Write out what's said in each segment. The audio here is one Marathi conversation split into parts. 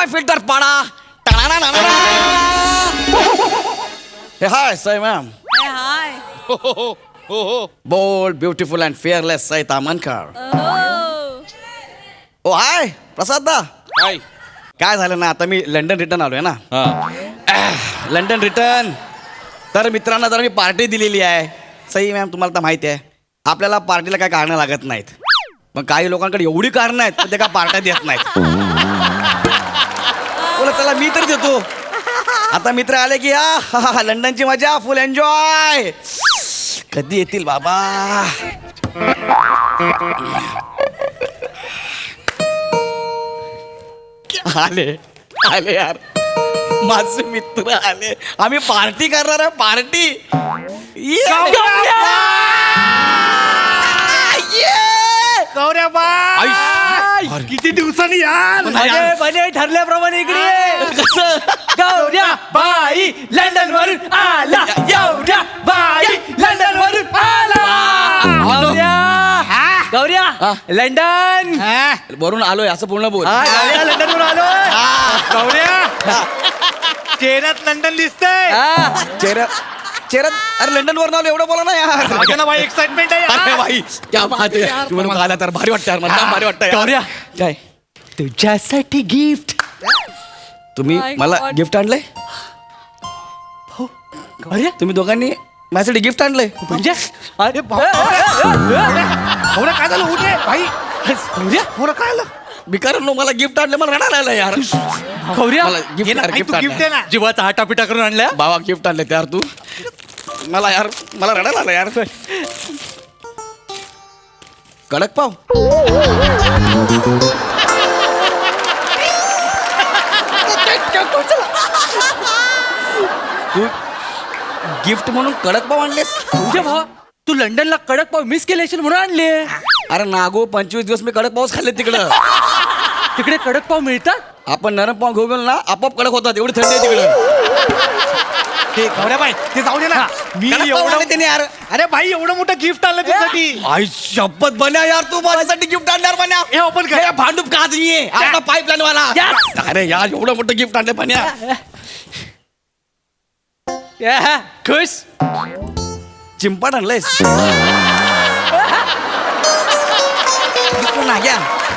मोरे फिल्टर पाडा hey hi Sai ma'am hi bold beautiful and fearless Sai Tamhankar oh hi Prasad दा हाय काय झालं ना आता मी लंडन रिटर्न आलोय ना हा लंडन रिटर्न तर मित्रांना जरा मी पार्टी दिलेली आहे सई मॅम तुम्हाला तर माहिती आहे आपल्याला पार्टीला काय कारणं लागत नाहीत मग काही लोकांकडे एवढी कारणं आहेत पण ते काय पार्ट्या देत नाहीत चला मी तर देतो. आता मित्र आले की हा हा, हा, लंडनची मजा फुल एन्जॉय कधी येतील बाबा? आले आले यार. माझे मित्र आले. आम्ही पार्टी करणार आहे पार्टी. गौऱ्या किती दिवसांनी यार. भले ठरल्याप्रमाणे इकडे ये. गौऱ्या बाई लंडन वरून आला गौऱ्या बाई लंडन वरून आला. गौऱ्या. गौऱ्या हा. लंडन. वरून आलोय असं पूर्ण बोल. हा, गौऱ्या लंडन वरून आलो गौऱ्या. चेहऱ्यात लंडन दिसतंय. चेहरा चेहरा अरे लंडन वरून आलो एवढं बोला ना यार. ना बाई एक्साइटमेंट आहे अरे यार. भाई क्या बात आहे. तू म्हणून आला तर भारी वाटतं यार मला हा. भारी वाटतं यार. गौऱ्या. काय? तुझ्यासाठी गिफ्ट तुम्ही My मला God. गिफ्ट आणलंय? अरे तुम्ही दोघांनी माझ्यासाठी गिफ्ट आणलंय. म्हणजे? अरे गौऱ्या काय झालं? उठे भाई. गौऱ्या गौऱ्या काय झालं? बिकार मला गिफ्ट आणलं मला रडायला आलं यार. गौऱ्या मला gift ना, आणलं, gift. दे ना. जीवाचा हाटापिटा करून आणल्या. बाबा गिफ्ट आणले यार तू. मला यार मला रडायला आलं यार. कडक पाव. तू गिफ्ट म्हणून कडक पाव आणलेस? तुझ्या भावा तू लंडनला कडक पाव मिस केले असेल म्हणून आणले. अरे नागो पंचवीस दिवस मी कडक पावच खाल्ले तिकडं. तिकडे कडक पाव मिळतात? आपण नरम पाव घेऊन गेलो ना आपोआप कडक होतात एवढी थंडी आहे तिकडं. ते गौऱ्या बाई ते जाऊ दे ना. मी एवढं त्याने यार. अरे भाई एवढं मोठं गिफ्ट आणलं तुझ्यासाठी आई शपथ बन्या यार तू माझ्यासाठी गिफ्ट आणणार बन्या. हे open कर. हे भांडूप का नाहीये. आपला पाईपलाईन वाला. Yes. अरे यार एवढं मोठं गिफ्ट आणलं बन्या. खुश. चिंपाट आणलंयस.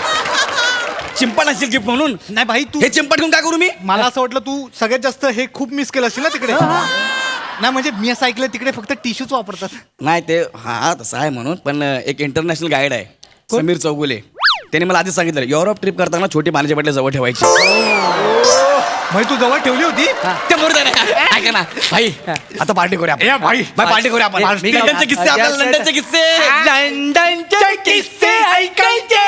चिंपाट असेल गिफ्ट म्हणून. नाही भाई तू हे चिंपाट घेऊन काय करू मी? मला असं वाटलं तू सगळ्यात जास्त हे खूप मिस केलं असेल ना तिकडे. नाही म्हणजे मी असं ऐकलं तिकडे फक्त टिश्यूच वापरतात. नाही ते हा तसं आहे म्हणून पण एक इंटरनॅशनल गाईड आहे समीर चौगुले. त्याने मला आधीच सांगितलं युरोप ट्रिप करताना छोटी पाण्याच्या बाटल्या जवळ ठेवायची. म्हणजे तू जवळ ठेवली होती? ते ना. ऐका ना भाई आता पार्टी करूया आपण. ए, भाई. भाई पार्टी करूया आपण. मी काय- लंडनचे किस्से आपल्याला लंडनचे किस्से. लंडनचे किस्से ऐकायचे.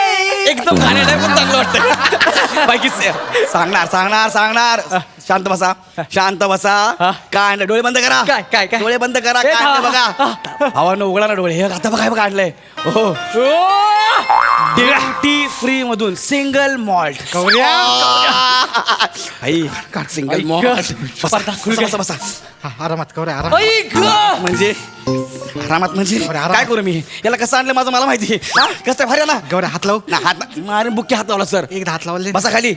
एकदम गाण्याला पण चांगलं वाटतं बाई किस्से. सांगणार सांगणार सांगणार. शांत बसा. शांत बसा. काय नाही डोळे बंद करा. काय, काय, काय? डोळे बंद करा काय नाही बघा. हवानं उघडा ना डोळे. हे आता बघा हे बघा काढलंय हो. ड्युटी फ्री मधून सिंगल मॉल्ट सिंगल मॉल्ट बसा बसा, हा, आरामात कवर आराम म्हणजे? आरामात म्हणजे. काय करू मी? याला कसं आणलं माझं मला माहिती? कसं आहे? भारी ना? गौऱ्या हात लाव. ना हात मारे बुक्की हात लावला सर एकदा हात लावले. बसा खाली.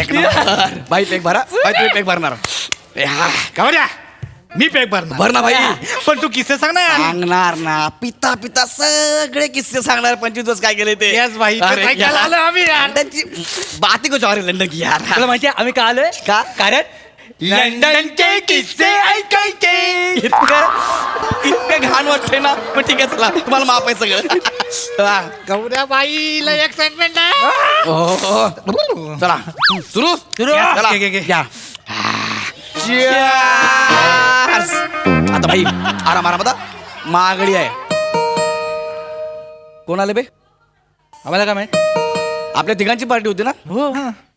एक नंबर. बाई पेक भरा बाई तुम्ही पेक भरणार. गौऱ्या मी पॅक भरणार. भर ना भाई पण तू किस्से सांग ना यार सांगणार ना. पिता पिता सगळे किस्से सांगणार. पंचवीस दिवस काय केले ते? Yes, भाई. अरे, ऐकायला यार. आलो आम्ही यार. लंडनची बाती और है लंडन की यार. तुला माहिती आम्ही का आलोय? का? कारण लंडनचे किस्से ऐकायचे. इतकं इतकं घाण वाटतंय ना. पण ठीक आहे चला. तुम्हाला माफ आहे सगळं. गौऱ्या बाईला एक्साइटमेंट आहे. हो, हो. चला. सुरू? सुरू. चला. आता भाई आराम आराम आता. मागडी आहे. कोण आले बे? आम्हाला काय माहीत? आपल्या तिघांची पार्टी होती ना? हो.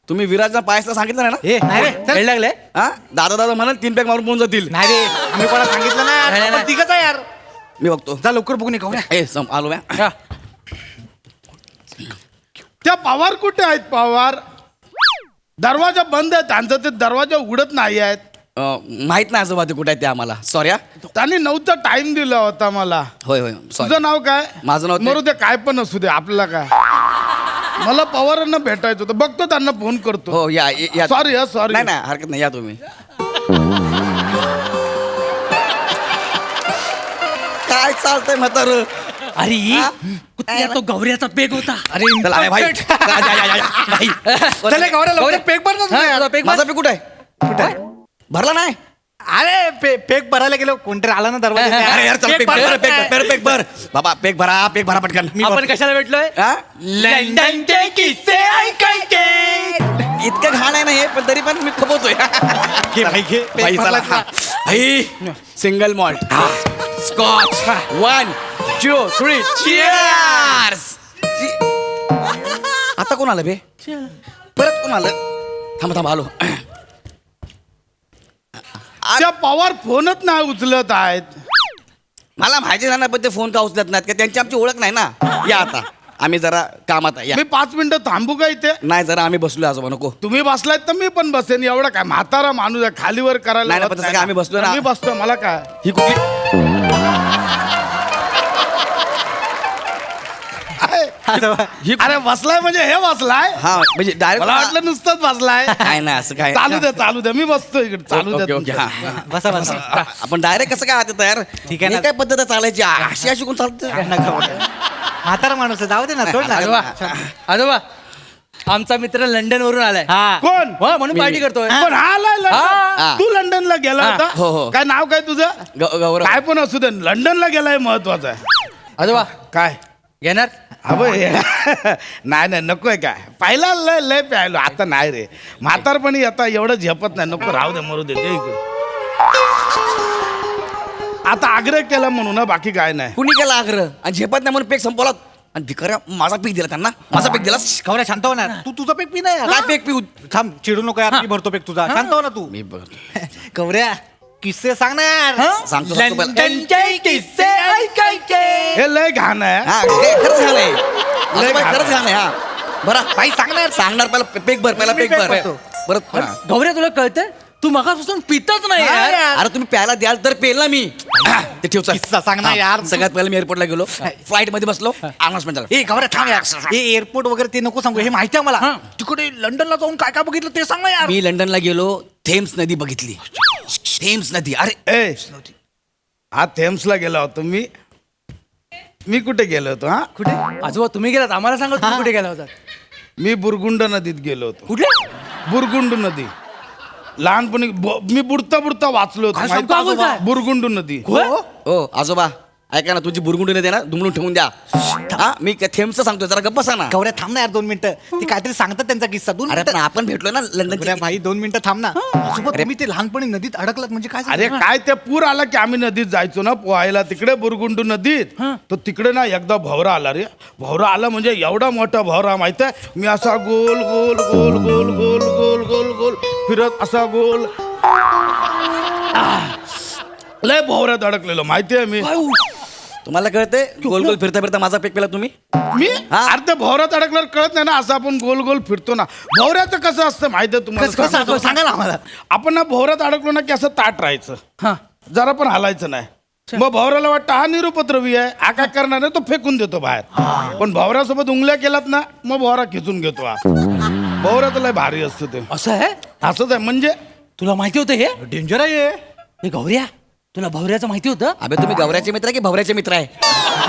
तुम्ही विराजला पायसला सांगितलं नाही ना? नाही रे. वेळ लागले? हा? दादा दादा म्हणून तीन पॅक मारून पोहोच जातील. नाही रे. आम्ही कोणा सांगितलं नाही, ना नाही. तिघच आहे यार. मी बघतो. जा लवकर बघून ये गौऱ्या ए सम आलो म्या. त्या पवार कुठे आहेत पवार? दरवाजा बंद आहे त्यांचा ते दरवाजा उघडत नाही आहेत. अं, माहीत नाही आजोबा ते कुठे आहेत ते आम्हाला. सॉरी हा. त्यांनी नऊचा टाइम दिला होता मला. होय होय. सॉरी तुझं नाव काय? माझं नाव ते- मरू दे काय पण असू दे आपल्याला काय? मला पवारांना भेटायचं होतं. बघतो त्यांना फोन करतो. हो या या- या सॉरी हा सॉरी नाही नाही हरकत नाही. या तुम्ही. काय चालतंय म्हातार? अरे कुठल्या तो गौऱ्याचा पेग होता. अरे चला अरे भाई चला, या, या, या, या. भाई. चला गौऱ्या लवकर पेक भर ना तुझा यार. माझा पे कुठे आहे? कुठे आहे? भरला नाही? अरे पे- पेक भरायला गेलो. कोणतरी आला ना दरवाजा. अरे यार चला पेक पेक भर. भर, पेक भर, पेक भर पेक भर. बाबा पेक भरा पेक भरा पटकन. आपण कशाला भेटलोय? हा? लंडनचे किस्से ऐकायचे. इतकं घाण आहे ना हे पण तरी पण मी खपवतोय. घे भाई, घे. पेक भाई भरला. चला भाई single malt scotch one two three cheers आता कोण आलं बे? परत कोण आलं? थांबा थांबा आलो. त्या पवार फोनच नाही उचलत आहेत. मला माहिती झालं पण ते फोन का उचलत नाहीत? का त्यांची आमची ओळख नाही ना? या आता. आम्ही जरा कामात आहे या. मी पाच मिनिटं थांबू का इथे? नाही जरा आम्ही बसलो आजोबा नको. तुम्ही बसलायत तर मी पण बसेन. एवढा काय म्हातारा माणूस आहे खालीवर करायला नाही, नाही, होत पण तसं नाही काय आम्ही बसलोय ना. मी बसतो मला काय? ही कुठली अरे बसलाय म्हणजे हे बसलाय? हा म्हणजे डायरेक्ट मला वाटलं नुसतंच बसलाय. काय नाही असं काय चालू दे चालू दे मी बसतो इकडे. चालू ओके, दे ओके, तुमचं. हा. बसा बसा. आपण डायरेक्ट कसं काय आहात तयार? ठीक आहे हे ना. काय पद्धत आहे चालायची? अशी अशी कोण चालतं? म्हातारा माणूस आहे, जाऊ दे ना सोड आजोबा ना आजोबा आमचा मित्र लंडन वरून आलाय. हा. कोण? हो म्हणून पार्टी करतोय. कोण? हा आलाय लंडन? हा. तू लंडनला गेला हो, हो. होता काय नाव काय तुझं? ग- गौरव. काय पण असू दे. लंडनला गेलाय महत्वाचं आहे. आजोबा काय? घेणार अबे नाही नाही नकोय काय? पहिला लय लय प्यायलो. आता नाही रे. म्हातारपणी आता एवढं झेपत नाही. नको राहू दे मरू दे. दे इकडे. आता आग्रह केला म्हणून ना बाकी काय नाही. कुणी केला आग्रह? आणि झेपत नाही म्हणून पेक संपवला. आणि भिकाऱ्या माझा पीक दिला त्यांना. माझा पीक दिला. गौऱ्या शांत हो. ना तू तुझा पेक पी नाही काय पेक पिऊ? थांब चिडू नको यार. मी भरतो पेक तुझा. शांत हो ना तू. मी बघतो गौऱ्या किस्से सांग ना यार सांगतो सांगतो पहिला. लंडनचे किस्से ऐकायचे. हे लय घाण आहे हा? हे खरंच घाण आहे. हे खरंच घाण आहे हा. बरं बाई सांगणार सांगणार पहिला पेक भर पहिला मी पेक पेक भर. भरतो. परत हा. गौऱ्या तुला कळतंय? तू मगापासून पितच नाही हा, यार. यार. अरे तुम्ही प्यायला द्याल तर पेल ना मी. ते ठेव चल. किस्सा सांग ना हा. यार. सगळ्यात पहिला मी एअरपोर्टला गेलो. फ्लाईटमध्ये बसलो. अनाउन्समेंट झालं ए गौऱ्या थांब यार. हे एअरपोर्ट वगैरे ते नको सांगू. हे माहिती आहे मला. तिकडे लंडनला जाऊन काय काय बघितलं ते सांग ना यार. मी लंडनला गेलो. थेम्स नदी बघितली. थेम्स नदी. अरे ए हा थेम्सला गेला होतो मी मी कुठे गेलो होतो हा? कुठे? आजोबा तुम्ही गेलात. आम्हाला सांगा तुम्ही कुठे गेला होता. मी बुरगुंड नदीत गेलो होतो. कुठे? बुरगुंड नदी. लहानपणी ब- मी बुडता बुडता वाचलो होतो. काय आजोबा? बुरगुंड नदी. हो आजोबा. ऐका ना तुझी बुरगुंडी नदी आहे ना दुमडून ठेवून द्या. हा मी थेम्सचं सांगतो जरा गप्प बसा ना. गौऱ्या थांब ना यार दोन मिनिटं. ते काहीतरी सांगतात त्यांचा किस्सा. दोन अरे. पण आपण भेटलो ना लंडन भाई दोन मिनिटं थांब ना. सोबत तुम्ही ते लहानपणी नदीत अडकलात म्हणजे काय अरे? काय ते पूर आला की आम्ही नदीत जायचो ना पोहायला? तिकडे बुरगुंडू नदीत. तर तिकडे ना एकदा भवरा आला रे. भवरा आला म्हणजे एवढा मोठा भवरा माहीत आहे? मी असा गोल गोल गोल गोल गोल गोल गोल गोल फिरत असा गोल. आह. लय भवऱ्यात अडकलेलो माहिती आहे मी? तुम्हाला कळते गोल गोल फिरता फिरता माझा पेक पेला तुम्ही? मी? हा? अर्ध्या भवऱ्यात अडकल्यावर कळत नाही ना असं आपण गोल गोल फिरतो ना. भवऱ्याचं कसं असतं माहिती आहे तुम्हाला? कसं- कसं? सांगा ना आम्हाला. आपण ना भवऱ्यात अडकलो ना की असं ताट राहायचं. हा. जरा पण हालायचं नाही. मग भावऱ्याला वाटतं हा निरुपद्रवी आहे. हा काय करणार आहे? तो फेकून देतो बाहेर. पण भावऱ्यासोबत उंगल्या केलात ना मग भावरा खिचून घेतो हा. भावऱ्यात लय भारी असतं ते. असं आहे? असंच आहे. म्हणजे तुला माहिती होतं हे? डेंजर आहे हे. हे गौऱ्या? तुला भवऱ्याचं माहिती होतं? अबे तुम्ही गौऱ्याचे मित्र आहे की भवऱ्याचे मित्र आहे?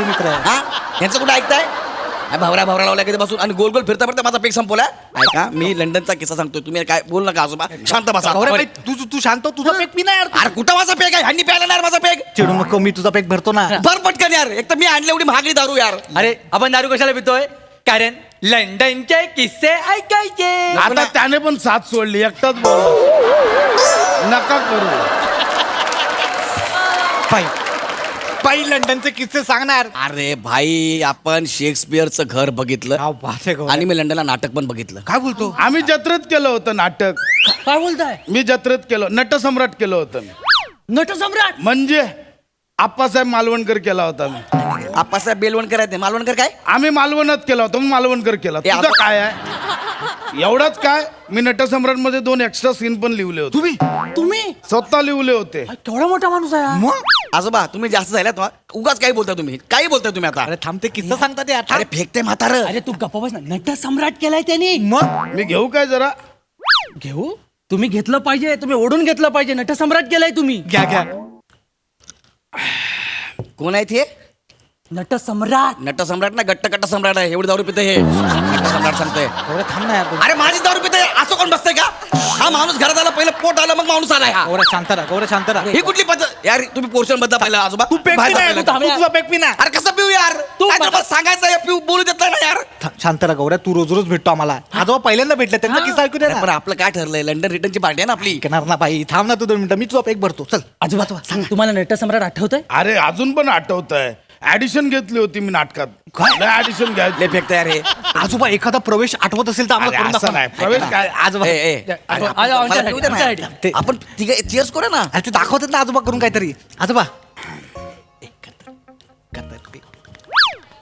मित्र आहे. हा? यांचं कुठं ऐकताय? हा, भावऱ्या भावऱ्या लावल्या कधी बसून आणि गोल गोल फिरता फिरता माझा पेक संपवला? ऐका मी लंडनचा किस्सा सांगतोय. तुम्ही काय बोल नका आजोबा. शांत बसा. गौऱ्या तू तू शांत हो, तुझा पेक पी ना यार अरे कुठं माझा पेक आहे? ह्यांनी प्यायला नाही यार माझा पेक. चिडू नको मी तुझा पेक भरतो ना. भर पटकन यार. एक तर मी आणली एवढी महागडी दारू यार. अरे आपण दारू कशाला पितोय? कारण लंडनचे किस्से ऐकायचे. आता त्याने पण साथ सोडली. एकटाच बोल नका करू. पाई पाई लंडनचे किस्से सांगणार. अरे भाई आपण शेक्सपियरचं घर बघितलं. आणि मी लंडनला नाटक पण बघितलं. काय बोलतो? आम्ही जत्रेत केलं होतं नाटक. काय बोलताय? मी जत्रेत केलं नटसम्राट केलं होतं मी. नटसम्राट? म्हणजे आप्पासाहेब मालवणकर केला होता मी. आप्पासाहेब बेलवणकर आहेत ते. मालवणकर काय? आम्ही मालवणात केला होता मी मालवणकर केला. ए, तुझं आता- काय आहे? एवढंच काय? मी नटसम्राटमध्ये दोन एक्स्ट्रा सीन पण लिहिले होते. तुम्ही? तुम्ही? स्वतः लिहिले होते. केवढा मोठा माणूस आहे हा. मग? आजोबा तुम्ही जास्त झाल्यात ना उगाच काही बोलता तुम्ही. काही बोलताय तुम्ही आता. अरे थांबते किस्सा सांगता ते आता. अरे फेकते म्हातार. अरे तू गप्पा बस ना. नट सम्राट केलाय त्यांनी. मग? मी घेऊ काय जरा? घेऊ? तुम्ही घेतलं पाहिजे तुम्ही ओढून घेतलं पाहिजे. नट सम्राट केलाय तुम्ही. घ्या घ्या. कोण आहेत हे? नट सम्राट. नट सम्राट ना गट्ट कट्ट सम्राट आहे. एवढी दारू पिते हे. नट सम्राट सांगतोय. थांब ना यार तू. अरे माझी असं कोण बसतंय का? हा माणूस घरात आला पहिलं पोट आलं मग माणूस आलाय हा गौऱ्या शांत राहा गौऱ्या शांत राहा. ही कुठली पद्धत? यार तुम्ही पोर्शनबद्दल पाहिलं आजोबा. तू पेक बाहेर पिना जा तू. तू तुझा पेक पिना अरे कसं पिऊ यार? तू. मला सांगायचं आहे, पिऊ बोलू देत नाही ना यार. था- शांत राहा गौऱ्या. तू रोज रोज भेटतो आम्हाला. आजोबा पहिल्यांदा भेटले त्यांचा किस्सा ऐकू दे पण ना आपलं काय ठरलंय? लंडन रिटर्नची पार्टी आहे ना आपली. ऐकणार ना बाई थांब ना तू दोन मिनिटं मी तुझा पेक भरतो. चल. आजोबा सांग. तुम्हाला नट सम्राट आठवतंय? अरे अजून पण आठवत आहे ऍडिशन घेतली होती मी नाटकात. ऍडिशन ले घ्यायची. फेकताय रे आजोबा एखादा प्रवेश आठवत असेल तर आम्हाला अरे, करून असं दाखवा. नाही. ना. प्रवेश काय? आजोबा. ए, ए, अरे, आजोबा, आपण- आजोबा, मला पिऊ दे ना. ते- आपण तिघे चेअर्स करू ना. अरे ते दाखवतात ना आजोबा करून काहीतरी. आजोबा.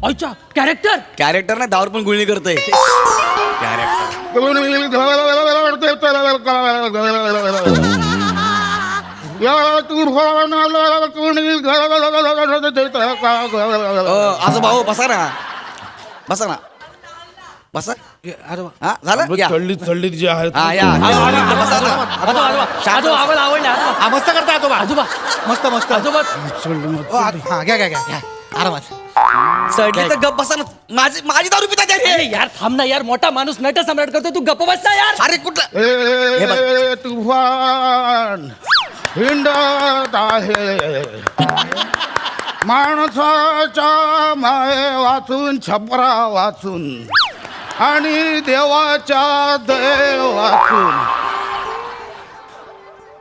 अच्छा कॅरेक्टर कॅरेक्टर नाही दावर पण गुळणी करतोय. कॅरेक्टर आजोबा हो बसा ना. बसा ना. बसा. आजोबा. हा झालं? या. चढली चढली जी आहे हा या. बसा ना. आजोबा आजोबा आजोबा. आम्हाला आवडलं आजोबा. हा मस्त करता आजोबा. आजोबा. मस्त मस्त. आजोबा. ओ, आ- हा घ्या घ्या घ्या घ्या. आरामात. चढली तर गप बसा ना. माझी माझी दारू पिता त्या अरे यार थांब ना यार. मोठा माणूस नट सम्राट करतो तू गप्प बस ना यार. अरे कुठलं. ए, तुफान. हिंडत आहे. माणसाच्या माये वाचून छपरा वाचून आणि देवाच्या दये वाचून.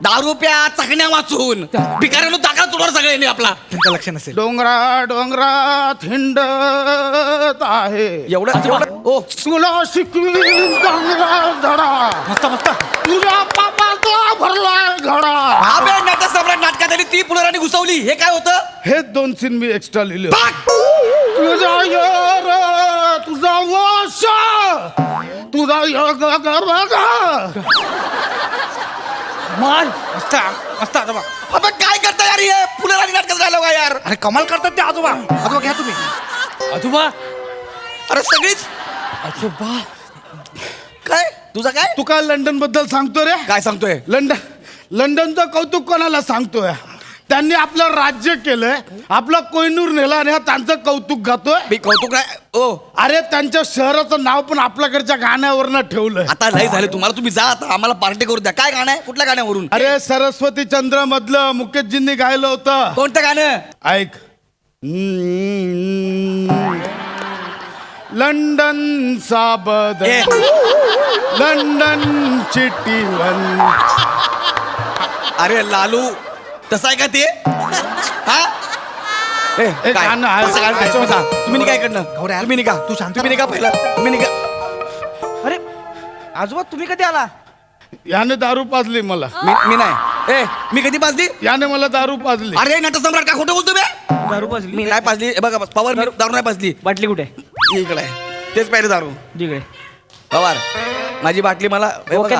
दारू प्या चकण्या वाचून. भिकाऱ्यानं दाखला तुडवर सगळ्यांनी आपला. त्यांचं लक्ष नसेल डोंगरा डोंगरात हिंडत आहे. एवढं एवढं ओ तुला शिकवीन चांगला धडा. मस्त मस्त. तुझ्या पापाचा भरलाय घडा. अबे नट सम्राट नाटकात आली ती पुनराने घुसवली. हे काय होतं? हे दोन सीन मी एक्स्ट्रा लिहिले! तुझा यार तुझा वाश तुझा योग मान! मस्त मस्त आजोबा. अबे काय करता यार हे? पुनराने नाटकात राहिलो का यार. अरे कमाल करतात ते आजोबा. आजोबा घ्या तुम्ही. आजोबा? अरे सगळीच? आजोबा? काय? तुझं काय? तू काय लंडनबद्दल सांगतो रे? काय सांगतोय? लंडन लंडनचं कौतुक कोणाला सांगतोय? त्यांनी आपलं राज्य केलंय आपलं कोयनूर नेला आणि हा त्यांचं कौतुक गातोय मी कौतुक नाही ओ. अरे त्यांच्या शहराचं नाव पण आपल्याकडच्या गाण्यावरनं ठेवलंय. आता लय झाले तुम्हाला तुम्ही जा आता आम्हाला पार्टी करू द्या. काय गाणं आहे? कुठल्या गाण्यावरून? अरे सरस्वती चंद्र मधलं मुकेशजींनी गायलं होतं. कोणतं गाणं? ऐक. लंडन साबद ए, लंडन चिट्टी वन अरे लालू तसं आहे का ते? हा? ए, ए, काय? गाणं आहे. असं गाणं आहे. तुम्ही निघा तू शांत तुम्ही पहिलं. तुम्ही निघा. अरे आजोबा तुम्ही कधी आला? याने दारू पाजली मला. मी मी नाही. ए मी कधी पाजली? याने मला दारू पाजली. अरे नटसम्राट का खोटं बोलतो बे? दारू पाजली. मी नाही पाजली. हे बघा पवार मी दारू नाही पाजली. बाटली कुठे? इकडे. आहे. तेच पाहिजे दारू. तिकडे पवार माझी बाटली मला हे बघा.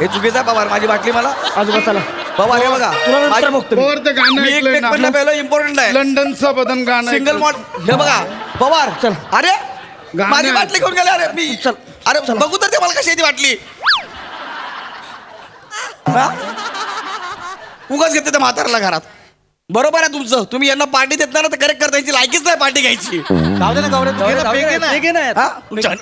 हे चुकीचं आहे पवार माझी बाटली मला आजोबा चला पवार हे बघा. तुला नंतर माझी- बघतो मी. वर ते गाणं मी एक ऐकलंय ना. पहिलं इम्पॉर्टंट आहे. लंडनचं बदन गाणं सिंगल ऐकलं. मॉड हे बघा. पवार चल. अरे गाणं माझी. बाटली घेऊन गेले अरे मी चल. अरे बघू तर ते मला कशी बाटली? उगाच घेते त्या म्हाताऱ्याला घरात. बरोबर आहे तुमचं. तुम्ही यांना पार्टी देत नाही ना तर करेक्ट करता यांची लायकीच नाही पार्टी घ्यायची. जाऊ दे ना गौऱ्या तू घे ना, पेक घे ना. हे घे ना? तुमच्या-